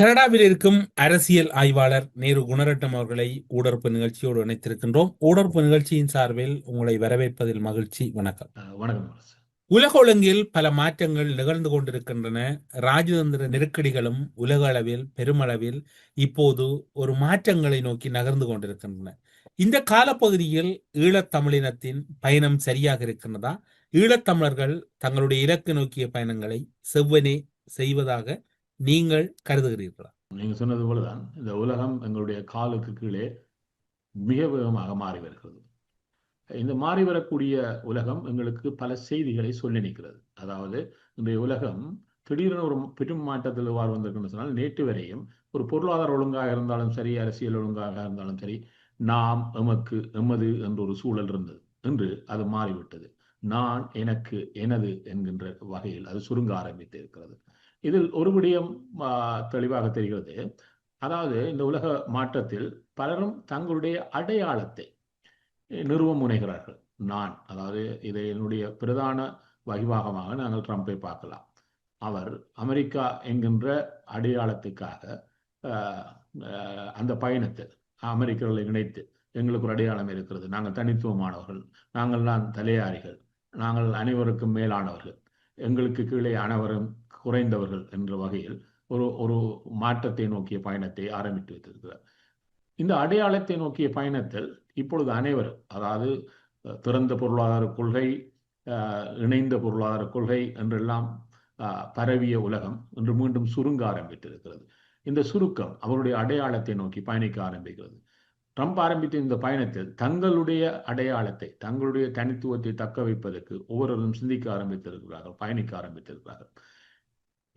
கனடாவில் இருக்கும் அரசியல் ஆய்வாளர் நேரு குணரட்னம் அவர்களை ஊடர்ப்பு நிகழ்ச்சியோடு இணைத்திருக்கின்றோம். ஊடர்ப்பு நிகழ்ச்சியின் சார்பில் உங்களை வரவேற்பதில் மகிழ்ச்சி வணக்கம். வணக்கம் உலக ஒழுங்கில் பல மாற்றங்கள் நிகழ்ந்து கொண்டிருக்கின்றன. ராஜதந்திர நெருக்கடிகளும் உலக அளவில் பெருமளவில் இப்போது ஒரு மாற்றங்களை நோக்கி நகர்ந்து கொண்டிருக்கின்றன. இந்த காலப்பகுதியில் ஈழத்தமிழினத்தின் பயணம் சரியாக இருக்கின்றதா? ஈழத்தமிழர்கள் தங்களுடைய இலக்கு நோக்கிய பயணங்களை செவ்வனே செய்வதாக நீங்கள் கருதுகிறீர்களா? நீங்க சொன்னது போலதான். இந்த உலகம் எங்களுடைய காலுக்கு கீழே மிக வேகமாக மாறி வருகிறது. இந்த மாறி வரக்கூடிய உலகம் எங்களுக்கு பல செய்திகளை சொல்லி நிற்கிறது. அதாவது இன்றைய உலகம் திடீரென ஒரு பெரும் மாற்றத்தில் வார் வந்திருக்குன்னு சொன்னால் நேற்று வரையும் ஒரு பொருளாதார ஒழுங்காக இருந்தாலும் சரி அரசியல் ஒழுங்காக இருந்தாலும் சரி நாம் எமக்கு எமது என்ற ஒரு சூழல் இருந்தது. என்று அது மாறிவிட்டது. நான் எனக்கு எனது என்கின்ற வகையில் அது சுருங்க ஆரம்பித்து இருக்கிறது. இதில் ஒரு விடயம் தெளிவாக தெரிகிறது. அதாவது இந்த உலக மாற்றத்தில் பலரும் தங்களுடைய அடையாளத்தை நிறுவ முனைகிறார்கள். நான் அதாவது இதை என்னுடைய பிரதான வகிவாகமாக நாங்கள் ட்ரம்பை பார்க்கலாம். அவர் அமெரிக்கா என்கின்ற அடையாளத்துக்காக அந்த பயணத்தில் அமெரிக்கர்களை இணைத்து எங்களுக்கு ஒரு அடையாளம் இருக்கிறது. நாங்கள் தனித்துவமானவர்கள். நாங்கள் தான் தலையாரிகள். நாங்கள் அனைவருக்கும் மேலானவர்கள். எங்களுக்கு கீழே அனைவரும் குறைந்தவர்கள் என்ற வகையில் ஒரு ஒரு மாற்றத்தை நோக்கிய பயணத்தை ஆரம்பித்து வைத்திருக்கிறார். இந்த அடையாளத்தை நோக்கிய பயணத்தில் இப்பொழுது அனைவரும் அதாவது திறந்த பொருளாதார கொள்கை இணைந்த பொருளாதார கொள்கை என்றெல்லாம் பரவிய உலகம் என்று மீண்டும் சுருங்க ஆரம்பித்திருக்கிறது. இந்த சுருக்கம் அவருடைய அடையாளத்தை நோக்கி பயணிக்க ஆரம்பிக்கிறது. ட்ரம்ப் ஆரம்பித்த இந்த பயணத்தில் தங்களுடைய அடையாளத்தை தங்களுடைய தனித்துவத்தை தக்க வைப்பதற்கு ஒவ்வொருவரும் சிந்திக்க ஆரம்பித்திருக்கிறார்கள் பயணிக்க ஆரம்பித்திருக்கிறார்கள்.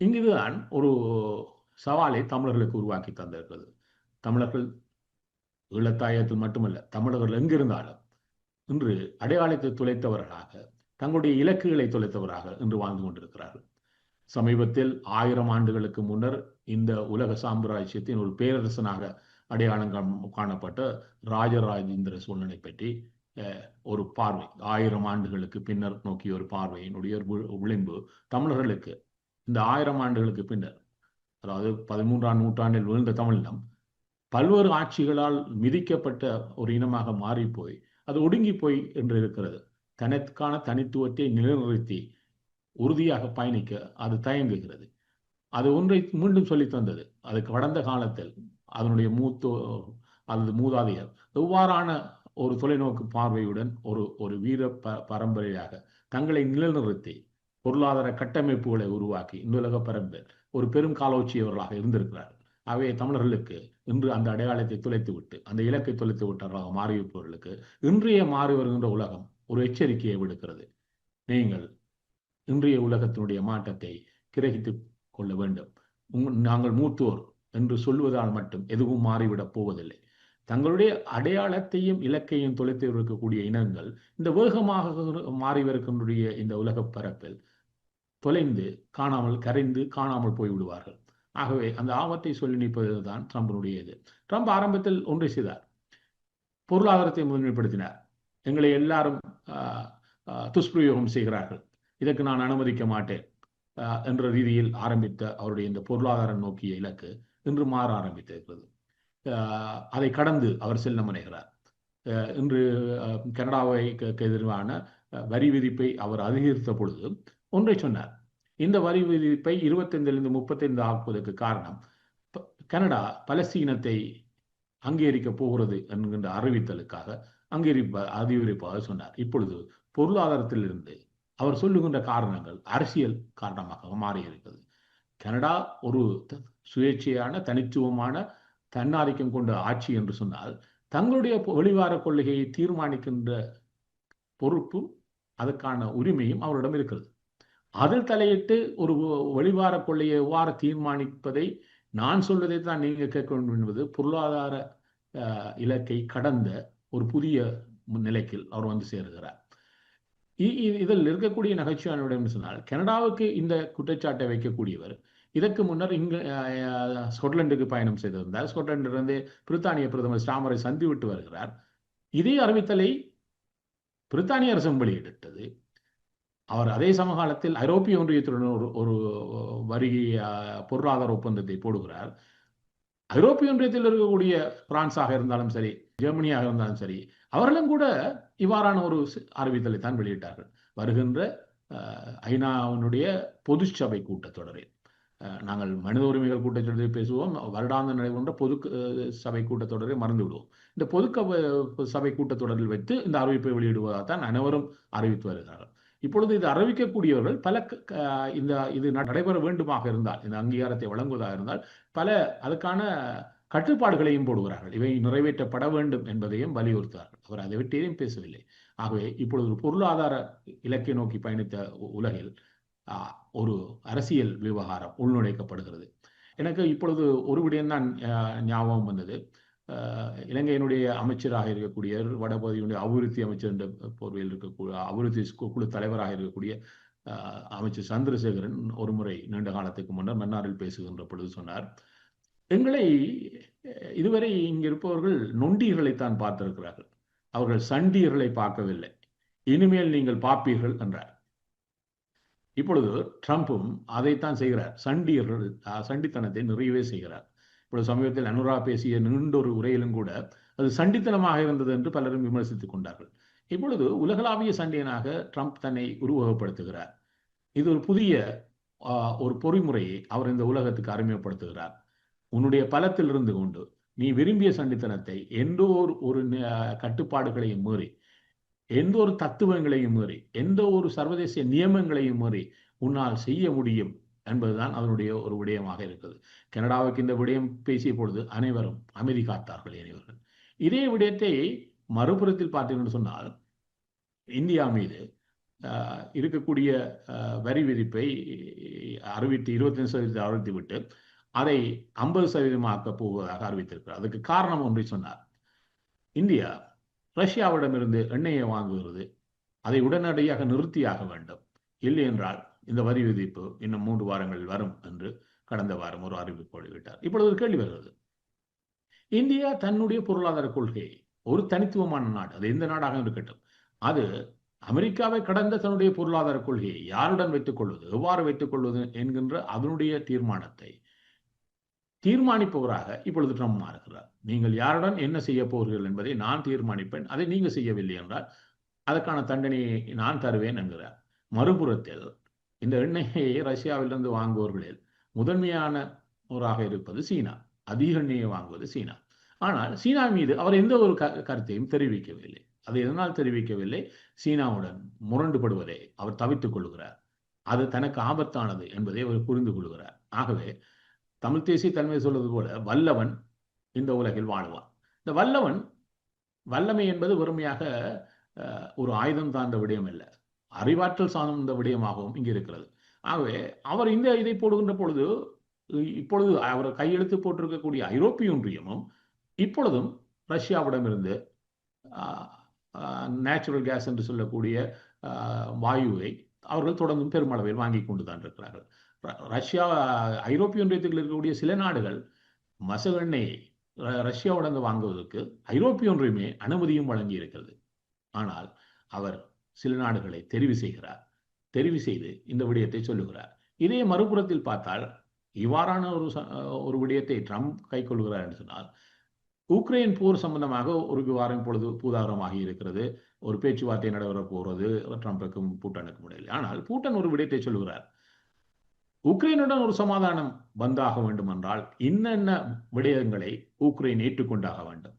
இங்குதான் ஒரு சவாலை தமிழர்களுக்கு உருவாக்கி தந்திருக்கிறது. தமிழர்கள் ஈழத்தாயத்தில் மட்டுமல்ல தமிழர்கள் எங்கிருந்தாலும் இன்று அடையாளத்தை துளைத்தவர்களாக தங்களுடைய இலக்குகளை தொலைத்தவராக இன்று வாழ்ந்து கொண்டிருக்கிறார்கள். சமீபத்தில் ஆயிரம் ஆண்டுகளுக்கு முன்னர் இந்த உலக சாம்ராஜ்யத்தின் ஒரு பேரரசனாக அடையாளம் காணப்பட்ட ராஜராஜேந்திர சோழனை பற்றி அஹ், ஒரு பார்வை. ஆயிரம் ஆண்டுகளுக்கு பின்னர் நோக்கிய ஒரு பார்வையினுடைய ஒரு விளிம்பு தமிழர்களுக்கு இந்த ஆயிரம் ஆண்டுகளுக்கு பின்னர் அதாவது பதிமூன்றாம் நூற்றாண்டில் வீழ்ந்த தமிழினம் பல்வேறு ஆட்சிகளால் மிதிக்கப்பட்ட ஒரு இனமாக மாறிப்போய் அது ஒடுங்கி போய் என்று இருக்கிறது. தனக்கான தனித்துவத்தை நிலைநிறுத்தி உறுதியாக பயணிக்க அது தயங்குகிறது. அது ஒன்றை மீண்டும் சொல்லி தந்தது. அது கடந்த காலத்தில் அதனுடைய மூத்தோ அல்லது மூதாதையர் எவ்வாறான ஒரு தொலைநோக்கு பார்வையுடன் ஒரு ஒரு வீர ப பரம்பரையாக தங்களை நிலைநிறுத்தி பொருளாதார கட்டமைப்புகளை உருவாக்கி இந்துலக பரம்பில் ஒரு பெரும் காலோச்சியவர்களாக இருந்திருக்கிறார்கள். ஆகவே தமிழர்களுக்கு இன்று அந்த அடையாளத்தை துளைத்து விட்டு அந்த இலக்கை துளைத்து விட்டவர்களாக மாறியிருப்பவர்களுக்கு இன்றைய மாறி வருகின்ற உலகம் ஒரு எச்சரிக்கையை விடுக்கிறது. நீங்கள் இன்றைய உலகத்தினுடைய மாற்றத்தை கிரகித்து கொள்ள வேண்டும். நாங்கள் மூத்தோர் என்று சொல்வதால் மட்டும் எதுவும் மாறிவிடப் போவதில்லை. தங்களுடைய அடையாளத்தையும் இலக்கையும் தொலைத்து இருக்கக்கூடிய இனங்கள் இந்த வேகமாக மாறி வருகின்ற இந்த உலகப் பரப்பில் தொலைந்து காணாமல் கரைந்து காணாமல் போய் விடுவார்கள் ஆகவே அந்த ஆபத்தை சொல்லி நிற்பதுதான் ட்ரம்பினுடைய இது ட்ரம்ப் ஆரம்பத்தில் ஒன்றை செய்தார். பொருளாதாரத்தை முதன்மைப்படுத்தினார். எங்களை எல்லாரும் ஆஹ், துஷ்பிரயோகம் செய்கிறார்கள். இதற்கு நான் அனுமதிக்க மாட்டேன் ஆஹ், என்ற ரீதியில் ஆரம்பித்த அவருடைய இந்த பொருளாதாரம் நோக்கிய இலக்கு இன்று மாற ஆரம்பித்திருக்கிறது. அதை கடந்து அவர் செல்ல முனைகிறார். இன்று கனடாவை எதிரான வரி விதிப்பை அவர் அதிகரித்த பொழுது ஒன்றை சொன்னார். இந்த வரி விதிப்பை இருபத்தைந்திலிருந்து முப்பத்தைந்து ஆக்குவதற்கு காரணம் கனடா பலஸ்தீனத்தை அங்கீகரிக்க போகிறது என்கின்ற அறிவித்தலுக்காக அங்கீகரிப்ப அதிகரிப்பாக சொன்னார். இப்பொழுது பொருளாதாரத்திலிருந்து அவர் சொல்லுகின்ற காரணங்கள் அரசியல் காரணமாக மாறியிருக்கிறது. கனடா ஒரு த- சுயேட்சையான தனித்துவமான தன்னாதிக்கம் கொண்ட ஆட்சி என்று சொன்னால் தங்களுடைய பொ- வெளிவார கொள்கையை தீர்மானிக்கின்ற பொறுப்பும் அதற்கான உரிமையும் அவரிடம் இருக்கிறது. அதில் தலையிட்டு ஒரு வழிவார கொள்ளையை எவ்வாறு தீர்மானிப்பதை நான் சொல்வதை தான் நீங்கள் கேட்க வேண்டும் என்பது பொருளாதார இலக்கை கடந்த ஒரு புதிய நிலைக்கில் அவர் வந்து சேருகிறார். இ- இதில் இருக்கக்கூடிய நகைச்சுவையான விடயம் என்று சொன்னால் கனடாவுக்கு இந்த குற்றச்சாட்டை வைக்கக்கூடியவர் இதற்கு முன்னர் இங்கு அஹ், பயணம் செய்திருந்தார். ஸ்கொட்லாந்திலிருந்து பிரித்தானிய பிரதமர் ஸ்டாமரை சந்திவிட்டு வருகிறார். இதே அறிவித்தலை பிரித்தானிய அரசும் வெளியிட்டது. அவர் அதே சமகாலத்தில் ஐரோப்பிய ஒன்றியத்துடன் ஒரு ஒரு வரி பொருளாதார ஒப்பந்தத்தை போடுகிறார். ஐரோப்பிய ஒன்றியத்தில் இருக்கக்கூடிய பிரான்ஸாக இருந்தாலும் சரி ஜெர்மனியாக இருந்தாலும் சரி அவர்களும் கூட இவ்வாறான ஒரு அறிவித்தலை தான் வெளியிட்டார்கள். வருகின்ற அஹ், ஐநாவினுடைய பொது சபை கூட்டத்தொடரில் நாங்கள் மனித உரிமைகள் கூட்டத்தொடரில் பேசுவோம் வருடாந்த நடைபெற்ற பொது சபை கூட்டத்தொடரை மறந்து விடுவோம் இந்த பொது சபை கூட்டத்தொடரில் வைத்து இந்த அறிவிப்பை வெளியிடுவதாக தான் அனைவரும் அறிவித்து வருகிறார்கள். இப்பொழுது இது அறிவிக்கக்கூடியவர்கள் பல இந்த இது நடைபெற வேண்டுமாக இருந்தால் இந்த அங்கீகாரத்தை வழங்குவதாக இருந்தால் பல அதுக்கான கட்டுப்பாடுகளையும் போடுகிறார்கள். இவை நிறைவேற்றப்பட வேண்டும் என்பதையும் வலியுறுத்தார்கள் அவர் அதை விட்டேயும் பேசவில்லை? ஆகவே இப்பொழுது ஒரு பொருளாதார இலக்கை நோக்கி பயணித்த உ- உலகில் ஒரு அரசியல் விவகாரம் உள்நுழைக்கப்படுகிறது. எனக்கு இப்பொழுது ஒரு விடயம்தான் ஞாபகம் வந்தது. இலங்கையினுடைய அமைச்சராக இருக்கக்கூடிய வடபகுதியினுடைய அபிவிருத்தி அமைச்சர் என்ற போர்வையில் இருக்கக்கூடிய அபிவிருத்தி கு- குழு தலைவராக இருக்கக்கூடிய அமைச்சர் சந்திரசேகரன் ஒரு முறை நீண்ட காலத்துக்கு முன்னர் மன்னாரில் பேசுகின்ற பொழுது சொன்னார். எங்களை இதுவரை இங்கே இருப்பவர்கள் நொண்டிகளைத்தான் பார்த்திருக்கிறார்கள். அவர்கள் சண்டியர்களை பார்க்கவில்லை. இனிமேல் நீங்கள் பார்ப்பீர்கள் என்றார். இப்பொழுது ட்ரம்ப்பும் அதைத்தான் செய்கிறார். சண்டியர்கள் சண்டித்தனத்தை நிறையவே செய்கிறார். இப்பொழுது சமீபத்தில் அனுரா பேசிய நீண்டொரு உரையிலும் கூட அது சண்டித்தனமாக இருந்தது என்று பலரும் விமர்சித்துக் கொண்டார்கள். இப்பொழுது உலகளாவிய சண்டியனாக ட்ரம்ப் தன்னை உருவகப்படுத்துகிறார். இது ஒரு புதிய ஆஹ், ஒரு பொறிமுறையை அவர் இந்த உலகத்துக்கு அறிமுகப்படுத்துகிறார். உன்னுடைய பலத்தில் இருந்து கொண்டு நீ விரும்பிய சண்டித்தனத்தை எந்த ஒரு ஒரு ந- கட்டுப்பாடுகளையும் மீறி எந்த ஒரு தத்துவங்களையும் மீறி எந்த ஒரு சர்வதேச நியமங்களையும் மீறி உன்னால் செய்ய முடியும் என்பதுதான் அதனுடைய ஒரு விடயமாக இருக்கிறது கனடாவுக்கு இந்த விடயம் பேசிய பொழுது அனைவரும் அமைதி காத்தார்கள் அனைவர்கள் இதே விடயத்தை மறுபுறத்தில் பார்த்தீங்கன்னு சொன்னால் இந்தியா மீது ஆஹ், இருக்கக்கூடிய வரி விதிப்பை அறிவித்து இருபத்தஞ்சு சதவீதத்தை அறிவித்து விட்டு அதை ஐம்பது சதவீதமாக்க போவதாக அறிவித்திருக்கிறார். அதுக்கு காரணம் ஒன்றை சொன்னார். இந்தியா ரஷ்யாவிடமிருந்து எண்ணெயை வாங்குகிறது. அதை உடனடியாக நிறுத்தியாக வேண்டும். இல்லை என்றால் இந்த வரி விதிப்பு இன்னும் மூன்று வாரங்களில் வரும் என்று கடந்த வாரம் ஒரு அறிவிப்பு வெளியிட்டார். இப்பொழுது ஒரு கேள்வி வருகிறது இந்தியா தன்னுடைய பொருளாதார கொள்கையை ஒரு தனித்துவமான நாடு அது எந்த நாடாக இருக்கட்டும் அது அமெரிக்காவை கடந்த தன்னுடைய பொருளாதார கொள்கையை யாருடன் வைத்துக் கொள்வது எவ்வாறு வைத்துக் கொள்வது என்கின்ற அதனுடைய தீர்மானத்தை தீர்மானிப்பவராக இப்பொழுது ட்ரம்ப் மாறுகிறார். நீங்கள் யாருடன் என்ன செய்ய போகிறீர்கள் என்பதை நான் தீர்மானிப்பேன் அதை நீங்க செய்யவில்லை என்றால் அதற்கான தண்டனையை நான் தருவேன் என்கிறார். மறுபுறத்தில் இந்த எண்ணெயை ரஷ்யாவிலிருந்து வாங்குபவர்களில் முதன்மையான ஒராக இருப்பது சீனா அதிக எண்ணெயை வாங்குவது சீனா. ஆனால் சீனா மீது அவர் எந்த ஒரு க- கருத்தையும் தெரிவிக்கவில்லை. அது எதனால் தெரிவிக்கவில்லை? சீனாவுடன் முரண்டுபடுவதை அவர் தவித்துக் கொள்கிறார். அது தனக்கு ஆபத்தானது என்பதை அவர் புரிந்து கொள்கிறார். ஆகவே தமிழ் தேசிய தன்மை சொல்வது போல வல்லவன் இந்த உலகில் வாழுவான். இந்த வல்லவன் வல்லமை என்பது வெறுமையாக ஒரு ஆயுதம் தாழ்ந்த விடயம் இல்லை அறிவாற்றல் சார்ந்த விடயமாகவும் இங்கு இருக்கிறது. ஆகவே அவர் இந்த இதை போடுகின்ற பொழுது இப்பொழுது அவர் கையெழுத்து போட்டிருக்கக்கூடிய ஐரோப்பிய ஒன்றியமும் இப்பொழுதும் ரஷ்யாவிடமிருந்து நேச்சுரல் கேஸ் என்று சொல்லக்கூடிய வாயுவை அவர்கள் தொடர்ந்தும் பெருமளவில் வாங்கி கொண்டு தான் இருக்கிறார்கள். ர- ரஷ்யா ஐரோப்பிய ஒன்றியத்தில் இருக்கக்கூடிய சில நாடுகள் மசகு எண்ணெயை ர- ரஷ்யாவிடந்து வாங்குவதற்கு ஐரோப்பிய ஒன்றியமே அனுமதியும் வழங்கி இருக்கிறது ஆனால் அவர் சில நாடுகளை தெரிவு செய்கிறார். தெரிவு செய்து இந்த விடயத்தை சொல்லுகிறார். இதே மறுபுறத்தில் பார்த்தால் இவ்வாறான ஒரு ச- ஒரு விடயத்தை ட்ரம்ப் கைக்கொள்கிறார் என்று சொன்னால் உக்ரைன் போர் சம்பந்தமாக ஒரு விவகாரம் இப்பொழுது பூதாகரமாகி இருக்கிறது. ஒரு பேச்சுவார்த்தை நடைபெற போகிறது ட்ரம்புக்கும் பூட்டனுக்கும் இடையில். ஆனால் பூட்டன் ஒரு விடயத்தை சொல்லுகிறார். உக்ரைனுடன் ஒரு சமாதானம் வந்தாக வேண்டும் என்றால் இன்னென்ன விடயங்களை உக்ரைன் ஏற்றுக்கொண்டாக வேண்டும்.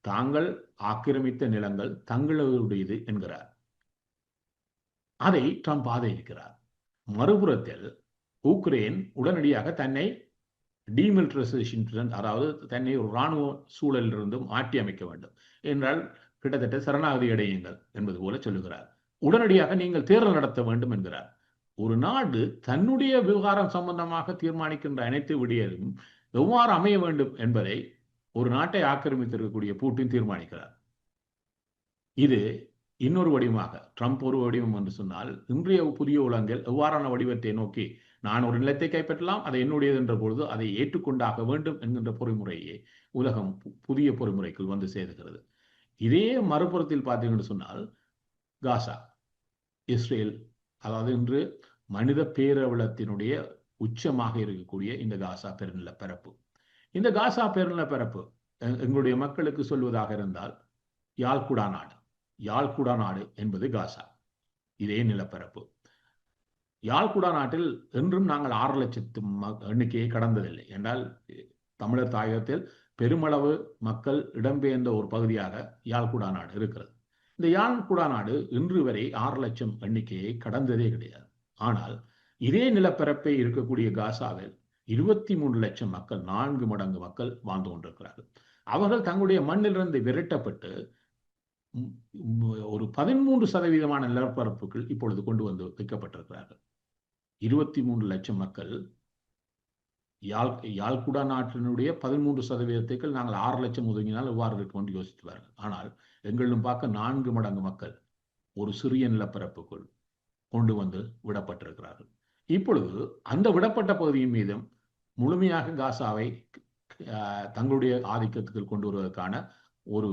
தாங்கள் ஆக்கிரமித்த நிலங்கள் தங்களுடையது என்கிறார். அதை ட்ரம்ப் ஆதரிக்கிறார் மறுபுறத்தில் உக்ரைன் உடனடியாக தன்னை டீமிலிட்டரைசேஷன் அதாவது தன்னை ஒரு இராணுவ சூழலிலிருந்தும் மாற்றி அமைக்க வேண்டும். என்றால் கிட்டத்தட்ட சரணாகதி அடையுங்கள் என்பது போல சொல்லுகிறார். உடனடியாக நீங்கள் தேர்தல் நடத்த வேண்டும் என்கிறார். ஒரு நாடு தன்னுடைய விவகாரம் சம்பந்தமாக தீர்மானிக்கின்ற அனைத்து விடியலும் எவ்வாறு அமைய வேண்டும் என்பதை ஒரு நாட்டை ஆக்கிரமித்திருக்கக்கூடிய பூட்டின் தீர்மானிக்கிறார். இது இன்னொரு வடிவமாக ட்ரம்ப் ஒரு வடிவம் என்று சொன்னால் இன்றைய புதிய உலகில் எவ்வாறான வடிவத்தை நோக்கி நான் ஒரு நிலத்தை கைப்பற்றலாம் அதை என்னுடையது என்ற பொழுது அதை ஏற்றுக்கொண்டாக வேண்டும் என்கின்ற பொறிமுறையே உலகம் பு- புதிய பொறிமுறைக்குள் வந்து சேருகிறது. இதே மறுபுறத்தில் பார்த்தீங்கன்னு சொன்னால் காசா இஸ்ரேல் அதாவது இன்று மனித பேரவலத்தினுடைய உச்சமாக இருக்கக்கூடிய இந்த காசா பெருநில பரப்பு இந்த காசா பெருநில பரப்பு எங்களுடைய மக்களுக்கு சொல்வதாக இருந்தால் யாழ்குடா நாடு. யாழ்குடா நாடு என்பது காசா. இதே நிலப்பரப்பு. யாழ்குடா நாட்டில் என்றும் நாங்கள் ஆறு லட்சத்து ம- எண்ணிக்கையை கடந்ததில்லை. என்றால் தமிழர் தாயகத்தில் பெருமளவு மக்கள் இடம்பெயர்ந்த ஒரு பகுதியாக யாழ்குடா நாடு இருக்கிறது. இந்த யாழ்குடா நாடு இன்று வரை ஆறு லட்சம் எண்ணிக்கையை கடந்ததே கிடையாது. ஆனால் இதே நிலப்பரப்பை இருக்கக்கூடிய காசாவில் இருபத்தி மூன்று லட்சம் மக்கள் நான்கு மடங்கு மக்கள் வாழ்ந்து கொண்டிருக்கிறார்கள். அவர்கள் தங்களுடைய மண்ணிலிருந்து விரட்டப்பட்டு ஒரு பதிமூன்று சதவீதமான நிலப்பரப்புகள் இப்பொழுது கொண்டு வந்து வைக்கப்பட்டிருக்கிறார்கள். இருபத்தி மூன்று லட்சம் மக்கள் யாழ் யாழ்குடா நாட்டினுடைய பதிமூன்று சதவீதத்துக்கு நாங்கள் ஆறு லட்சம் ஒதுங்கினால் எவ்வாறு இருக்கும் என்று யோசித்துவார்கள் ஆனால் எங்களிலும் பார்க்க நான்கு மடங்கு மக்கள் ஒரு சிறிய நிலப்பரப்புக்குள் கொண்டு வந்து விடப்பட்டிருக்கிறார்கள். இப்பொழுது அந்த விடப்பட்ட பகுதியின் மீதும் முழுமையாக காசாவை தங்களுடைய ஆதிக்கத்துக்குள் கொண்டு வருவதற்கான ஒரு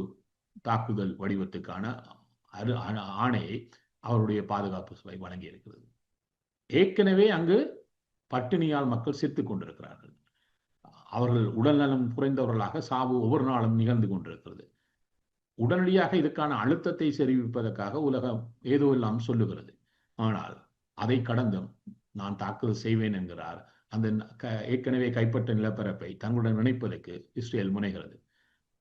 தாக்குதல் வடிவத்துக்கான அரு ஆணையை அவருடைய பாதுகாப்பு சபை வழங்கி இருக்கிறது. ஏற்கனவே அங்கு பட்டினியால் மக்கள் செத்து கொண்டிருக்கிறார்கள். அவர்கள் உடல்நலம் குறைந்தவர்களாக சாவு ஒவ்வொரு நாளும் நிகழ்ந்து கொண்டிருக்கிறது. உடனடியாக இதுக்கான அழுத்தத்தை செறிவிப்பதற்காக உலகம் ஏதோ எல்லாம் சொல்லுகிறது. ஆனால் அதை கடந்தும் நான் தாக்குதல் செய்வேன் என்கிறார். அந்த க- ஏற்கனவே கைப்பற்ற நிலப்பரப்பை தங்களுடன் நினைப்பதற்கு இஸ்ரேல் முனைகிறது.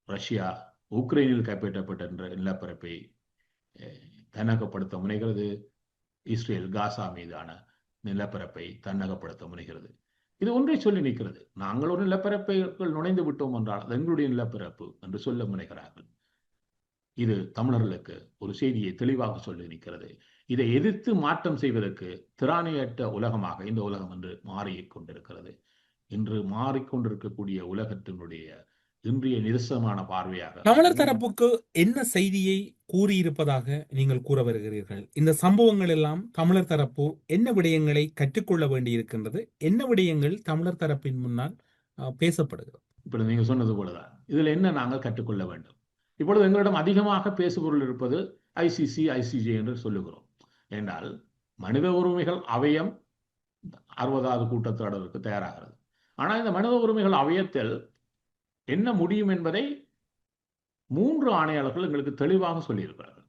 ரஷ்யா உக்ரைனில் கைப்பற்றப்பட்ட நிலப்பரப்பை தன்னகப்படுத்த முனைகிறது. இஸ்ரேல் காசா மீதான நிலப்பரப்பை தன்னகப்படுத்த முனைகிறது. இது ஒன்றை சொல்லி நிற்கிறது. நாங்கள் ஒரு நிலப்பரப்பைகள் நுழைந்து விட்டோம் என்றால் அது எங்களுடைய நிலப்பரப்பு என்று சொல்ல முனைகிறார்கள். இது தமிழர்களுக்கு ஒரு செய்தியை தெளிவாக சொல்லி நிற்கிறது. இதை எதிர்த்து மாற்றம் செய்வதற்கு திராணியற்ற உலகமாக இந்த உலகம் என்று மாறிக் கொண்டிருக்கிறது இன்று மாறிக்கொண்டிருக்கக்கூடிய உலகத்தினுடைய இன்றைய நிரசனமான பார்வையாக தமிழர் தரப்புக்கு என்ன செய்தியை கூறியிருப்பதாக நீங்கள் கூற வருகிறீர்கள்? இந்த சம்பவங்கள் எல்லாம் தமிழர் தரப்பு என்ன விடயங்களை கற்றுக்கொள்ள வேண்டியிருக்கின்றது? என்ன விடயங்கள் தமிழர் தரப்பின் முன்னால் பேசப்படுகிறது? இப்படி நீங்க சொன்னது போலதான். இதுல என்ன நாங்கள் கற்றுக்கொள்ள வேண்டும்? இப்பொழுது எங்களிடம் அதிகமாக பேசுபொருள் இருப்பது ஐசிசி ஐசிஜே என்று சொல்லுகிறோம். என்றால் மனித உரிமைகள் அவயம் அறுபதாவது கூட்டத்தொடருக்கு தயாராகிறது. ஆனால் இந்த மனித உரிமைகள் அவயத்தில் என்ன முடியும் என்பதை மூன்று ஆணையாளர்கள் எங்களுக்கு தெளிவாக சொல்லியிருக்கிறார்கள்.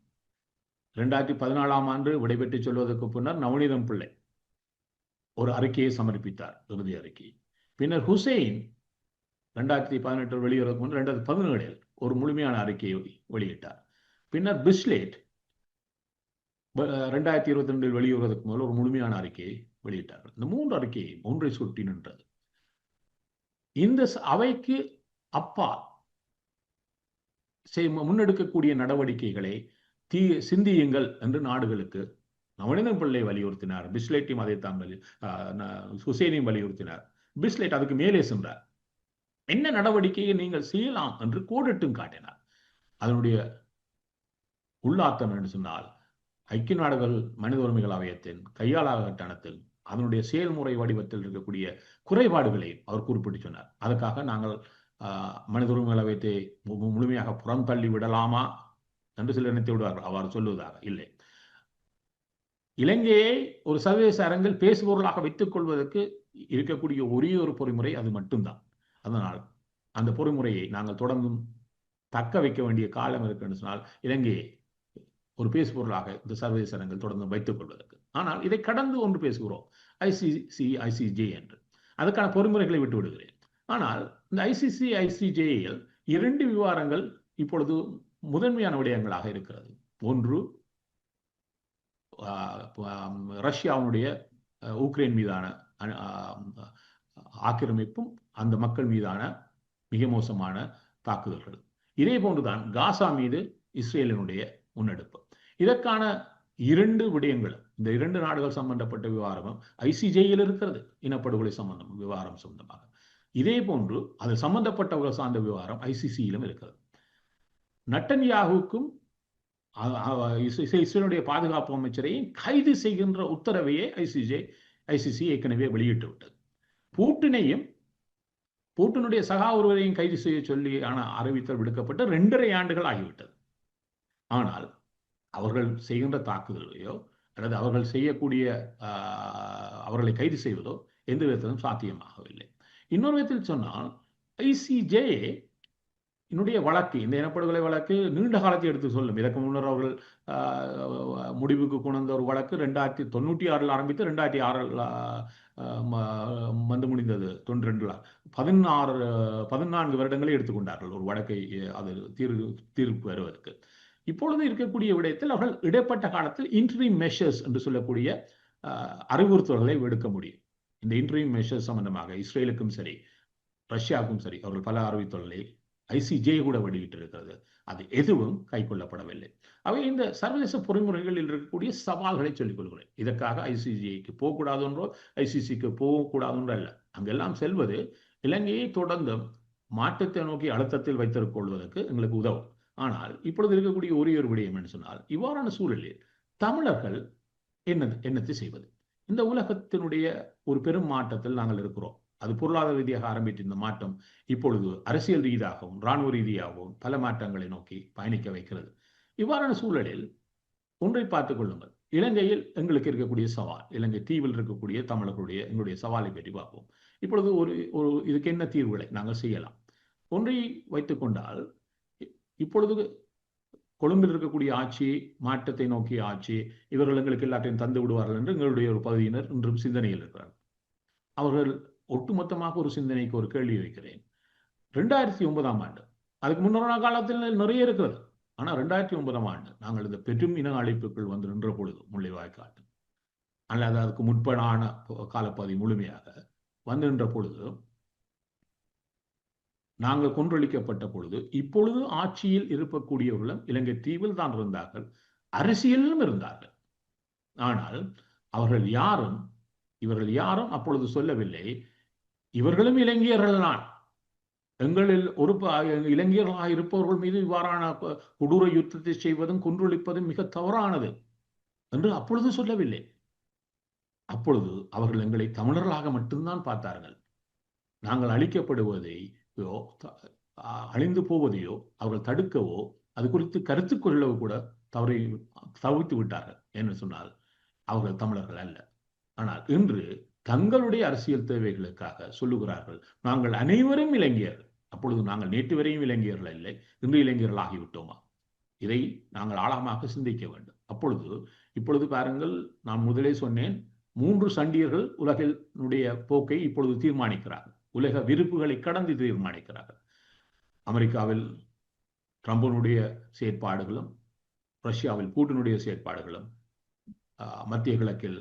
இரண்டாயிரத்தி பதினாலாம் ஆண்டு விடைபெற்று சொல்வதற்கு பின்னர் நவநீதம் பிள்ளை ஒரு அறிக்கையை சமர்ப்பித்தார் இறுதி அறிக்கை. பின்னர் ஹுசைன் ரெண்டாயிரத்தி பதினெட்டு வெளியுறவுக்கு முன் ரெண்டாயிரத்தி பதினேழில் ஒரு முழுமையான அறிக்கையை வெளியிட்டார். பின்னர் பிஸ்லேட் ரெண்டாயிரத்தி இருபத்தி ரெண்டில் வெளியிடுவதற்கு முதல் ஒரு முழுமையான அறிக்கையை வெளியிட்டார்கள். இந்த மூன்று அறிக்கையை ஒன்றை சுட்டி நின்றது. இந்த அவைக்கு அப்பால் முன்னெடுக்கக்கூடிய நடவடிக்கைகளை தீ சிந்தியுங்கள் என்று நாடுகளுக்கு நவநீதன் பிள்ளை வலியுறுத்தினார். பிஸ்லேட்டையும் அதைத்தான் வலி ஆஹ் வலியுறுத்தினார். பிஸ்லேட் அதுக்கு மேலே சென்றார். என்ன நடவடிக்கையை நீங்கள் செய்யலாம்? என்று கோடிட்டும் காட்டினார். அதனுடைய உள்ளார்த்தம் என்று சொன்னால் ஐக்கிய நாடுகள் மனித உரிமைகள் ஆணையத்தின் கையாளாக அதனுடைய செயல்முறை வடிவத்தில் இருக்கக்கூடிய குறைபாடுகளை அவர் குறிப்பிட்டு சொன்னார். அதுக்காக நாங்கள் மனித உரிமைகள் வைத்து மு- முழுமையாக புறம் தள்ளி விடலாமா? என்று சிலர் நினைத்து விடுவார்கள். அவர் சொல்லுவதாக இல்லை. இலங்கையை ஒரு சர்வதேச அரங்கில் பேசுபொருளாக வைத்துக் கொள்வதற்கு இருக்கக்கூடிய ஒரே ஒரு பொறிமுறை அது மட்டும்தான். அதனால் அந்த பொறிமுறையை நாங்கள் தொடர்ந்தும் தக்க வைக்க வேண்டிய காலம் இருக்குன்னு சொன்னால் இலங்கையை ஒரு பேசுபொருளாக இந்த சர்வதேச அரங்கில் தொடர்ந்து வைத்துக் கொள்வதற்கு. ஆனால் இதை கடந்து ஒன்று பேசுகிறோம். ஐசிசி ஐசிஜே என்று. அதுக்கான பொறிமுறைகளை விட்டு விடுகிறேன். ஆனால் இந்த ஐசிசி ஐசிஜேயில் இரண்டு விவகாரங்கள் இப்பொழுது முதன்மையான விடயங்களாக இருக்கிறது. ஒன்று ஆஹ், ரஷ்யாவினுடைய உக்ரைன் மீதான ஆக்கிரமிப்பும் அந்த மக்கள் மீதான மிக மோசமான தாக்குதல்கள். இதே போன்றுதான் காசா மீது இஸ்ரேலினுடைய முன்னெடுப்பு. இதற்கான இரண்டு விடயங்கள் இந்த இரண்டு நாடுகள் சம்பந்தப்பட்ட விவகாரமும் ஐசிஜேயில் இருக்கிறது. இனப்படுகொலை சம்பந்தம் விவகாரம் சம்பந்தமாக. இதே போன்று அது சம்பந்தப்பட்டவர்கள் சார்ந்த விவகாரம் ஐசிசியிலும் இருக்கிறது. நட்டன் யாகுக்கும் இஸ்- இஸ்ரேலுடைய பாதுகாப்பு அமைச்சரையும் கைது செய்கின்ற உத்தரவையே ஐசிஜே ஐசிசி ஏற்கனவே வெளியிட்டு விட்டது பூட்டினையும் பூட்டினுடைய சகா ஒருவரையும் கைது செய்ய சொல்லி ஆன அறிவித்தல் விடுக்கப்பட்டு ரெண்டரை ஆண்டுகள் ஆகிவிட்டது. ஆனால் அவர்கள் செய்கின்ற தாக்குதலையோ அல்லது அவர்கள் செய்யக்கூடிய ஆஹ், அவர்களை கைது செய்வதோ எந்த விதத்திலும் சாத்தியமாகவில்லை. இன்னொரு விதத்தில் சொன்னால் ஐசிஜே என்னுடைய வழக்கு இந்த இனப்படுகொலை வழக்கு நீண்ட காலத்தை எடுத்து சொல்லும். இதற்கு முன்னர் அவர்கள் முடிவுக்கு கொண்ட ஒரு வழக்கு ரெண்டாயிரத்தி தொண்ணூற்றி ஆறில் ஆரம்பித்து ரெண்டாயிரத்தி ஆறில் வந்து முடிந்தது தொண்ணூற்றி ரெண்டுல. பதினாறு பதினான்கு வருடங்களை எடுத்துக்கொண்டார்கள் ஒரு வழக்கை அது தீர்வு தீர்ப்பு வருவதற்கு இப்பொழுது இருக்கக்கூடிய விடயத்தில் அவர்கள் இடைப்பட்ட காலத்தில் இன்ட்ரி மெஷர்ஸ் என்று சொல்லக்கூடிய அறிவுறுத்தல்களை எடுக்க முடியும். இந்த இன்டர்வியூ மெஷர் சம்பந்தமாக இஸ்ரேலுக்கும் சரி ரஷ்யாவுக்கும் சரி அவர்கள் பல அறிவித்தல்களை ஐசிஜே கூட வெளியிட்டிருக்கிறது. அது எதுவும் கைக்கொள்ளப்படவில்லை. அவை இந்த சர்வதேச பொறிமுறைகளில் இருக்கக்கூடிய சவால்களை சொல்லிக் கொள்கிறேன். இதற்காக ஐசிஜேக்கு போகக்கூடாது என்றோ ஐசிசிக்கு போகக்கூடாது என்றோ அல்ல. அங்கெல்லாம் செல்வது இலங்கையை தொடர்ந்து மாற்றத்தை நோக்கி அழுத்தத்தில் வைத்திருக் கொள்வதற்கு எங்களுக்கு உதவும். ஆனால் இப்பொழுது இருக்கக்கூடிய ஒரே ஒரு விடயம் என்று சொன்னால் இவ்வாறான சூழலில் தமிழர்கள் என்ன என்னத்தை செய்வது? இந்த உலகத்தினுடைய ஒரு பெரும் மாற்றத்தில் நாங்கள் இருக்கிறோம். அது பொருளாதார ரீதியாக ஆரம்பித்த இந்த மாற்றம் இப்பொழுது அரசியல் ரீதியாகவும் இராணுவ ரீதியாகவும் பல மாற்றங்களை நோக்கி பயணிக்க வைக்கிறது. இவ்வாறான சூழலில் ஒன்றை பார்த்துக் கொள்ளுங்கள். இலங்கையில் எங்களுக்கு இருக்கக்கூடிய சவால் இலங்கை தீவில் இருக்கக்கூடிய தமிழர்களுடைய எங்களுடைய சவாலை பற்றி பார்ப்போம். இப்பொழுது ஒரு ஒரு இதுக்கு என்ன தீர்வுகளை நாங்கள் செய்யலாம்? ஒன்றை வைத்துக்கொண்டால் இப்பொழுது கொழும்பில் இருக்கக்கூடிய ஆட்சி மாற்றத்தை நோக்கிய ஆட்சி இவர்கள் எங்களுக்கு எல்லாத்தையும் தந்து விடுவார்கள் என்று எங்களுடைய ஒரு பகுதியினர் இன்றும் சிந்தனையில் இருக்கிறார்கள். அவர்கள் ஒட்டுமொத்தமாக ஒரு சிந்தனைக்கு ஒரு கேள்வி வைக்கிறேன். ரெண்டாயிரத்தி ஒன்பதாம் ஆண்டு அதுக்கு முன்னோரான காலத்தில் நிறைய இருக்கிறது. ஆனால் ரெண்டாயிரத்தி ஒன்பதாம் ஆண்டு நாங்கள் இந்த பெரும் இன அழைப்புகள் வந்து நின்ற பொழுது முள்ளிவாய்க்காட்டு அல்லது அதுக்கு முற்படான காலப்பகுதி முழுமையாக வந்து நின்ற பொழுது நாங்கள் கொன்றொழிக்கப்பட்ட பொழுது இப்பொழுது ஆட்சியில் இருக்கக்கூடியவர்களும் இலங்கை தீவில் தான் இருந்தார்கள் அரசியலிலும் இருந்தார்கள். ஆனால் அவர்கள் யாரும் இவர்கள் யாரும் அப்பொழுது சொல்லவில்லை இவர்களும் இலங்கையர்கள் தான் எங்களில் ஒரு ப- இலங்கையர்களாக இருப்பவர்கள் மீது இவ்வாறான கொடூர யுத்தத்தை செய்வதும் கொன்றொழிப்பதும் மிக தவறானது என்று அப்பொழுது சொல்லவில்லை. அப்பொழுது அவர்கள் எங்களை தமிழர்களாக மட்டும்தான் பார்த்தார்கள். நாங்கள் அழிக்கப்படுவதை அழிந்து போவதையோ அவர்கள் தடுக்கவோ அது குறித்து கருத்து கொள்ளவோ கூட தவறி தவிர்த்து விட்டார்கள் என்று சொன்னால் அவர்கள் தமிழர்கள் அல்ல. ஆனால் இன்று தங்களுடைய அரசியல் தேவைகளுக்காக சொல்லுகிறார்கள் நாங்கள் அனைவரும் இளைஞர்கள். அப்பொழுது நாங்கள் நேற்று வரையும் இளைஞர்கள் இல்லை இன்று இளைஞர்கள் ஆகிவிட்டோமா? இதை நாங்கள் ஆழமாக சிந்திக்க வேண்டும். அப்பொழுது இப்பொழுது பாருங்கள் நான் முதலே சொன்னேன் மூன்று சண்டியர்கள் உலகினுடைய போக்கை இப்பொழுது தீர்மானிக்கிறார்கள். உலக விருப்புகளை கடந்து தீர்மானிக்கிறார்கள். அமெரிக்காவில் ட்ரம்பனுடைய செயற்பாடுகளும் ரஷ்யாவில் பூட்டினுடைய செயற்பாடுகளும் மத்திய கிழக்கில்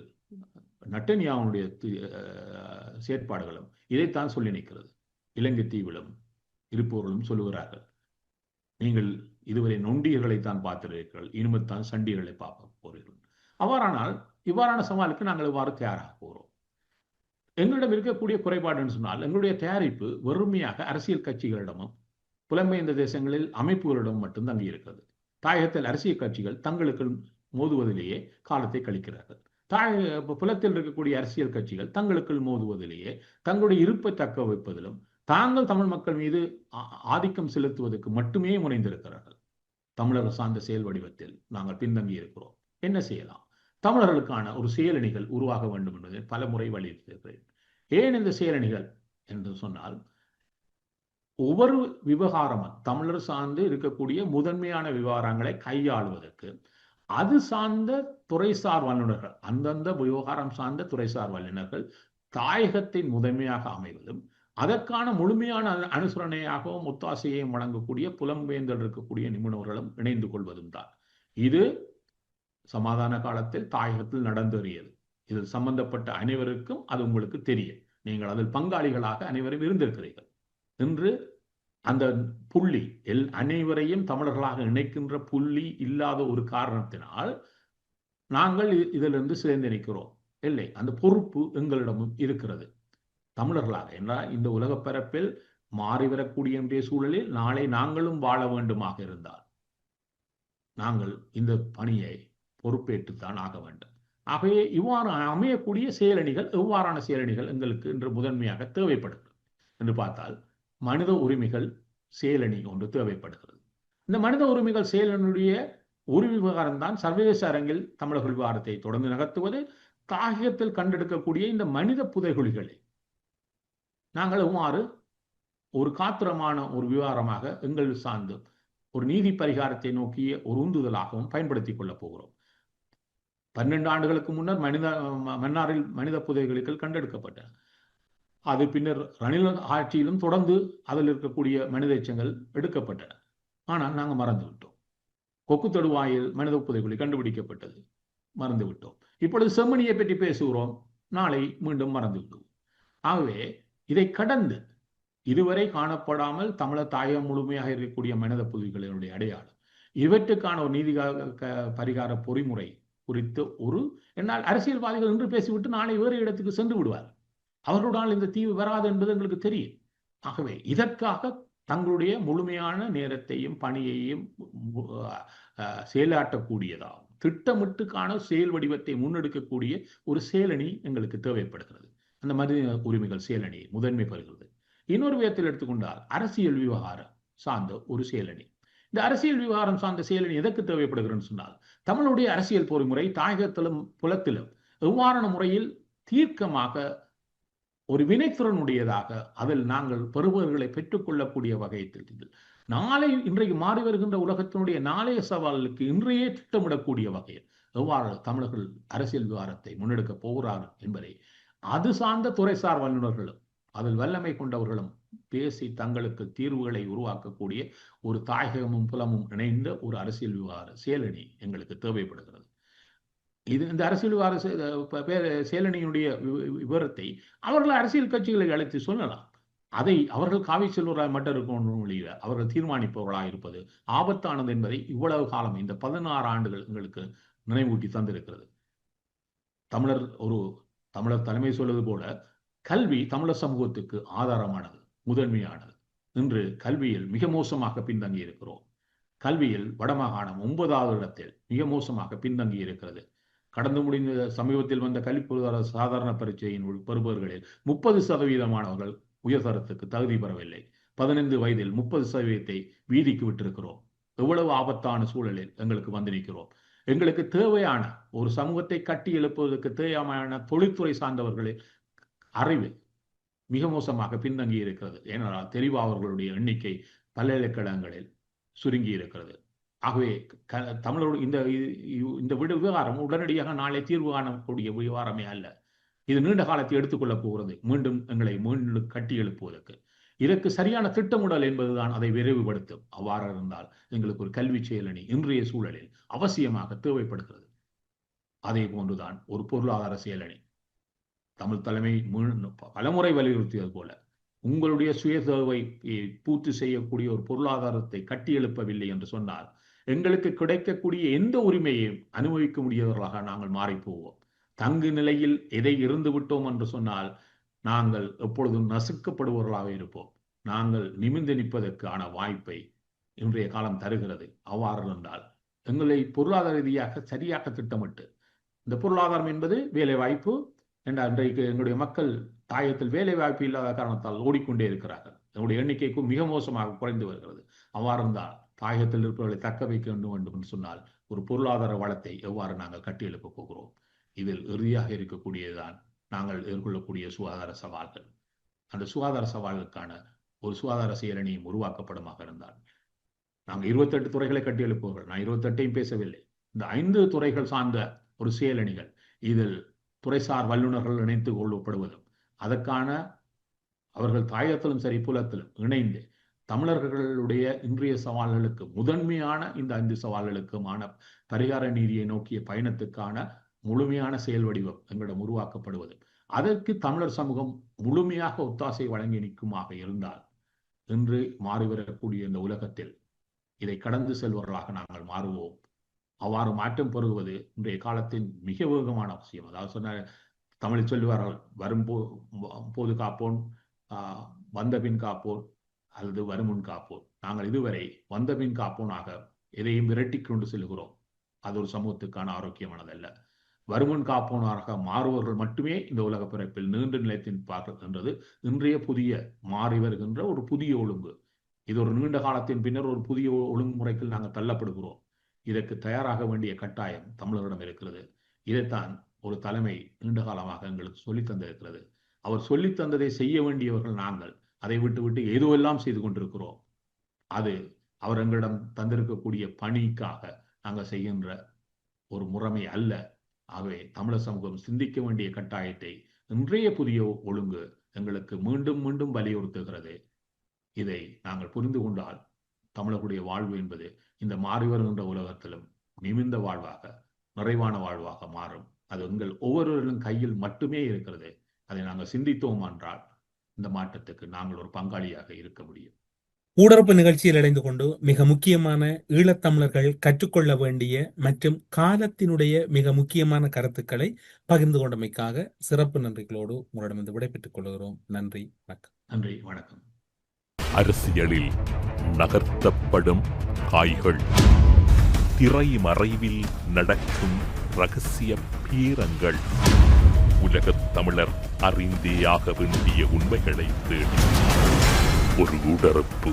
நட்டன்யாவுடைய செயற்பாடுகளும் இதைத்தான் சொல்லி நிற்கிறது. இலங்கை தீவிலும் இருப்பவர்களும் சொல்லுகிறார்கள் நீங்கள் இதுவரை நொண்டியர்களைத்தான் பார்த்திருக்கிறீர்கள் இனிமேத்தான் சண்டியர்களை பார்க்க போறீர்கள் அவ்வாறானால் இவ்வாறான சவாலுக்கு நாங்கள் இவ்வாறு தயாராக போகிறோம். எங்களிடம் இருக்கக்கூடிய குறைபாடுன்னு சொன்னால் எங்களுடைய தயாரிப்பு வெறுமையாக அரசியல் கட்சிகளிடமும் புலம்பெயர்ந்த தேசங்களில் அமைப்புகளிடம் மட்டும் தங்கி இருக்கிறது. தாயகத்தில் அரசியல் கட்சிகள் தங்களுக்கு மோதுவதிலேயே காலத்தை கழிக்கிறார்கள். தாய புலத்தில் இருக்கக்கூடிய அரசியல் கட்சிகள் தங்களுக்குள் மோதுவதிலேயே தங்களுடைய இருப்பை தக்க வைப்பதிலும் தாங்கள் தமிழ் மக்கள் மீது ஆ- ஆதிக்கம் செலுத்துவதற்கு மட்டுமே முனைந்திருக்கிறார்கள். தமிழர் சார்ந்த செயல் வடிவத்தில் நாங்கள் பின்தங்கி இருக்கிறோம். என்ன செய்யலாம்? தமிழர்களுக்கான ஒரு செயலணிகள் உருவாக வேண்டும் என்பதை பல முறை வலியுறுத்தியிருக்கிறேன். ஏன் இந்த செயலணிகள்? என்று சொன்னால் ஒவ்வொரு விவகாரமும் தமிழர் சார்ந்து இருக்கக்கூடிய முதன்மையான விவகாரங்களை கையாளுவதற்கு அது சார்ந்த துறைசார் வல்லுநர்கள் அந்தந்த விவகாரம் சார்ந்த துறைசார் வல்லுநர்கள் தாயகத்தின் முதன்மையாக அமைவதும் அதற்கான முழுமையான அனு- அனுசரணையாகவும் ஒத்தாசையையும் வழங்கக்கூடிய புலம்பெயர்ந்தல் இருக்கக்கூடிய நிபுணர்களும் இணைந்து கொள்வதும் தான் இது சமாதான காலத்தில் தாயகத்தில் நடந்தேறியது. இதில் சம்பந்தப்பட்ட அனைவருக்கும் அது உங்களுக்கு தெரியும். நீங்கள் அதில் பங்காளிகளாக அனைவரும் இருந்திருக்கிறீர்கள். இன்று அந்த புள்ளி எல் அனைவரையும் தமிழர்களாக இணைக்கின்ற புள்ளி இல்லாத ஒரு காரணத்தினால் நாங்கள் இதிலிருந்து சேர்ந்து நிற்கிறோம். இல்லை அந்த பொறுப்பு எங்களிடமும் இருக்கிறது. தமிழர்களாக என்றால் இந்த உலகப் பரப்பில் மாறி வரக்கூடிய இன்றைய சூழலில் நாளை நாங்களும் வாழ வேண்டுமாக இருந்தால் நாங்கள் இந்த பணியை பொறுப்பேற்றுத்தான் ஆக வேண்டும். ஆகவே இவ்வாறு அமையக்கூடிய செயலணிகள் எவ்வாறான செயலணிகள் எங்களுக்கு இன்று முதன்மையாக தேவைப்படுகிறது? என்று பார்த்தால் மனித உரிமைகள் செயலணி ஒன்று தேவைப்படுகிறது. இந்த மனித உரிமைகள் செயலனுடைய ஒரு விவகாரம் தான் சர்வதேச அரங்கில் தமிழக விவகாரத்தை தொடர்ந்து நகர்த்துவது தாயகத்தில் கண்டெடுக்கக்கூடிய இந்த மனித புதைகுழிகளை. நாங்கள் எவ்வாறு ஒரு காத்திரமான ஒரு விவகாரமாக எங்கள் சார்ந்து ஒரு நீதி பரிகாரத்தை நோக்கிய ஒரு உந்துதலாகவும் பயன்படுத்திக் கொள்ளப் போகிறோம். பன்னெண்டு ஆண்டுகளுக்கு முன்னர் மனித மன்னாரில் மனித புதைகளுக்கு கண்டெடுக்கப்பட்டன. அது பின்னர் ரணில் ஆட்சியிலும் தொடர்ந்து அதில் இருக்கக்கூடிய மனித எச்சங்கள் எடுக்கப்பட்டன. ஆனால் நாங்கள் மறந்து விட்டோம். கொக்கு தொடுவாயில் மனித புதைகுழி கண்டுபிடிக்கப்பட்டது. மறந்து விட்டோம். இப்பொழுது செம்மணியை பற்றி பேசுகிறோம். நாளை மீண்டும் மறந்து விடுவோம். ஆகவே இதை கடந்து இதுவரை காணப்படாமல் தமிழர் தாயம் முழுமையாக இருக்கக்கூடிய மனித புதைகளினுடைய அடையாளம். இவற்றுக்கான ஒரு நீதி பரிகார பொறிமுறை குறித்து ஒரு என்னால் அரசியல்வாதிகள் என்று பேசிவிட்டு நாளை வேறு இடத்துக்கு சென்று விடுவார். அவர்களுடன் இந்த தீவு வராது என்பது எங்களுக்கு தெரியும். ஆகவே இதற்காக தங்களுடைய முழுமையான நேரத்தையும் பணியையும் செயலாற்றக்கூடியதாகும் திட்டமிட்டுக்கான செயல் வடிவத்தை முன்னெடுக்கக்கூடிய ஒரு செயலணி எங்களுக்கு தேவைப்படுகிறது. அந்த மனித உரிமைகள் செயலணி முதன்மை பெறுகிறது இன்னொரு விதத்தில் எடுத்துக்கொண்டால் அரசியல் விவகாரம் சார்ந்த ஒரு செயலணி. இந்த அரசியல் விவகாரம் சார்ந்த செயலணி எதற்கு தேவைப்படுகிறன்னு சொன்னால் தமிழுடைய அரசியல் பொறிமுறை தாயகத்திலும் புலத்திலும் எவ்வாறான முறையில் தீர்க்கமாக ஒரு வினைத்திறனுடையதாக அதில் நாங்கள் பெறுபவர்களை பெற்றுக்கொள்ளக்கூடிய வகையில் நாளை இன்றைக்கு மாறி வருகின்ற உலகத்தினுடைய நாளைய சவாலுக்கு இன்றையே திட்டமிடக்கூடிய வகையில் எவ்வாறு தமிழர்கள் அரசியல் விவகாரத்தை முன்னெடுக்கப் போகிறார்கள் என்பதை அது சார்ந்த துறைசார் வல்லுநர்களும் அதில் வல்லமை கொண்டவர்களும் பேசி தங்களுக்கு தீர்வுகளை உருவாக்கக்கூடிய ஒரு தாயகமும் புலமும் இணைந்த ஒரு அரசியல் விவகார சேலணி எங்களுக்கு தேவைப்படுகிறது. இது இந்த அரசியல் விவகார செயலணியினுடைய விவரத்தை அவர்கள் அரசியல் கட்சிகளை அழைத்து சொல்லலாம். அதை அவர்கள் காவி செல்வராக மட்டும் இருக்கணும் வழியில் அவர்கள் தீர்மானிப்பவர்களாக இருப்பது ஆபத்தானது என்பதை இவ்வளவு காலம் இந்த பதினாறு ஆண்டுகள் எங்களுக்கு நினைவூட்டி தந்திருக்கிறது. தமிழர் ஒரு தமிழர் தலைமை சொல்வது போல கல்வி தமிழர் சமூகத்துக்கு ஆதாரமானது முதன்மையானது. இன்று கல்வியில் மிக மோசமாக பின்தங்கி இருக்கிறோம். கல்வியில் வடமாகாணம் ஒன்பதாவது இடத்தில் மிக மோசமாக பின்தங்கி இருக்கிறது. கடந்து முடிந்த சமீபத்தில் வந்த கல்வி பொருளாதார சாதாரண பரீட்சையின் பெறுபவர்களில் முப்பது சதவீதமானவர்கள் உயர்தரத்துக்கு தகுதி பெறவில்லை. பதினைந்து வயதில் முப்பது சதவீதத்தை வீதிக்கு விட்டிருக்கிறோம். எவ்வளவு ஆபத்தான சூழலில் எங்களுக்கு வந்து நிற்கிறோம். எங்களுக்கு தேவையான ஒரு சமூகத்தை கட்டி எழுப்புவதற்கு தேவையான தொழில்துறை சார்ந்தவர்களில் அறிவு மிக மோசமாக பின்தங்கி இருக்கிறது. ஏனென்றால் தெரிவாளர்களுடைய எண்ணிக்கை பல்கலைக்கழகங்களில் சுருங்கி இருக்கிறது. ஆகவே க தமிழோடு இந்த இந்த விட விவகாரம் உடனடியாக நாளை தீர்வு காணக்கூடிய விவகாரமே அல்ல. இது நீண்ட காலத்தை எடுத்துக்கொள்ளப் போகிறது. மீண்டும் எங்களை மீண்டும் கட்டி எழுப்புவதற்கு. இதற்கு சரியான திட்டமிடல் என்பதுதான் அதை விரைவுபடுத்தும். அவ்வாறு இருந்தால் எங்களுக்கு ஒரு கல்வி செயலணி இன்றைய சூழலில் அவசியமாக தேவைப்படுகிறது. அதே போன்றுதான் ஒரு பொருளாதார செயலணி. தமிழ் தலைமை பலமுறை வலியுறுத்தியது போல உங்களுடைய சுயசேவை பூர்த்தி செய்யக்கூடிய ஒரு பொருளாதாரத்தை கட்டி எழுப்பவில்லை என்று சொன்னால் எங்களுக்கு கிடைக்கக்கூடிய எந்த உரிமையையும் அனுபவிக்க முடியவர்களாக நாங்கள் மாறிப்போவோம் தங்கு நிலையில் எதை இருந்து விட்டோம் என்று சொன்னால் நாங்கள் எப்பொழுதும் நசுக்கப்படுபவர்களாக இருப்போம். நாங்கள் நிமிர்ந்து நிற்பதற்கான வாய்ப்பை இன்றைய காலம் தருகிறது. அவ்வாறு என்றால் எங்களை பொருளாதார ரீதியாக சரியாக திட்டமிட்டு இந்த பொருளாதாரம் என்பது வேலை வாய்ப்பு என்ற இன்றைக்கு எங்களுடைய மக்கள் தாயத்தில் வேலை வாய்ப்பு இல்லாத காரணத்தால் ஓடிக்கொண்டே இருக்கிறார்கள். எங்களுடைய எண்ணிக்கைக்கும் மிக மோசமாக குறைந்து வருகிறது. அவ்வாறுந்தால் தாயத்தில் தாயகத்தில் இருப்பவர்களை தக்க வைக்க வேண்டும் வேண்டும் என்று சொன்னால் ஒரு பொருளாதார வளத்தை எவ்வாறு நாங்கள் கட்டியெழுப்ப போகிறோம்? இதில் இறுதியாக இருக்கக்கூடியதுதான் நாங்கள் எதிர்கொள்ளக்கூடிய சுகாதார சவால்கள். அந்த சுகாதார சவால்களுக்கான ஒரு சுகாதார செயலணியும் உருவாக்கப்படமாக இருந்தால் நாங்கள் இருபத்தெட்டு துறைகளை கட்டியெழுப்புவர்கள் நான் இருபத்தெட்டையும் பேசவில்லை. இந்த ஐந்து துறைகள் சார்ந்த ஒரு செயலணிகள் இதில் துறைசார் வல்லுநர்கள் இணைத்து கொள்ளப்படுவதும் அதற்கான அவர்கள் தாயத்திலும் சரி புலத்திலும் இணைந்து தமிழர்களுடைய இன்றைய சவால்களுக்கு முதன்மையான இந்த ஐந்து சவால்களுக்குமான பரிகார நீதியை நோக்கிய பயணத்துக்கான முழுமையான செயல் வடிவம் எங்களிடம் உருவாக்கப்படுவது. அதற்கு தமிழர் சமூகம் முழுமையாக ஒத்தாசை வழங்கி நிற்குமாக இருந்தால் இன்று மாறிவரக்கூடிய இந்த உலகத்தில் இதை கடந்து செல்வர்களாக நாங்கள் மாறுவோம். அவ்வாறு மாற்றம் பெறுவது இன்றைய காலத்தின் மிக வேகமான அவசியம் அதாவது சொன்ன தமிழ் சொல்லுவார்கள் வரும் போது காப்போன் வந்த பின் காப்போன் அல்லது வருமுன் காப்போன். நாங்கள் இதுவரை வந்த பின் காப்போனாக எதையும் விரட்டி கொண்டு செல்கிறோம். அது ஒரு சமூகத்துக்கான ஆரோக்கியமானதல்ல. வருமுன் காப்போனாக மாறுவர்கள் மட்டுமே இந்த உலக பிறப்பில் நீண்ட நிலையத்தின் பார்க்கின்றது இன்றைய புதிய மாறி வருகின்ற ஒரு புதிய ஒழுங்கு. இது ஒரு நீண்ட காலத்தின் பின்னர் ஒரு புதிய ஒழுங்குமுறைக்கு நாங்கள் தள்ளப்படுகிறோம். இதற்கு தயாராக வேண்டிய கட்டாயம் தமிழரிடம் இருக்கிறது. இதைத்தான் ஒரு தலைமை நீண்ட காலமாக எங்களுக்கு சொல்லித் தந்திருக்கிறது. அவர் சொல்லி தந்ததை செய்ய வேண்டியவர்கள் நாங்கள். அதை விட்டு விட்டு ஏதோ எல்லாம் செய்து கொண்டிருக்கிறோம். அது அவர் எங்களிடம் தந்திருக்கக்கூடிய பணிக்காக நாங்கள் செய்கின்ற ஒரு முறைமை அல்ல. ஆகவே தமிழர் சமூகம் சிந்திக்க வேண்டிய கட்டாயத்தை இன்றைய புதிய ஒழுங்கு எங்களுக்கு மீண்டும் மீண்டும் வலியுறுத்துகிறது. இதை நாங்கள் புரிந்து கொண்டால் தமிழர்களுடைய வாழ்வு என்பது இந்த மாறி வருகின்ற உலகத்திலும் நிமிர்ந்த வாழ்வாக நிறைவான வாழ்வாக மாறும். அது உங்கள் ஒவ்வொருவரின் கையில் மட்டுமே இருக்கிறது. அதை நாங்கள் சிந்தித்தோம் என்றால் இந்த மாற்றத்துக்கு நாங்கள் ஒரு பங்காளியாக இருக்க முடியும். ஊடரப்பு நிகழ்ச்சியில் இணைந்து கொண்டு மிக முக்கியமான ஈழத்தமிழர்கள் கற்றுக்கொள்ள வேண்டிய மற்றும் காலத்தினுடைய மிக முக்கியமான கருத்துக்களை பகிர்ந்து கொண்டமைக்காக சிறப்பு நன்றிகளோடு உங்களிடமிருந்து விடைபெற்றுக் கொள்கிறோம். நன்றி வணக்கம். நன்றி வணக்கம். அரசியலில் நகர்த்தப்படும் காய்கள். திரைமறைவில் நடக்கும் ரகசிய பீரங்கள். உலகத் தமிழர் அறிந்தேயாக வேண்டிய உண்மைகளை தேடி. ஒரு உடறுப்பு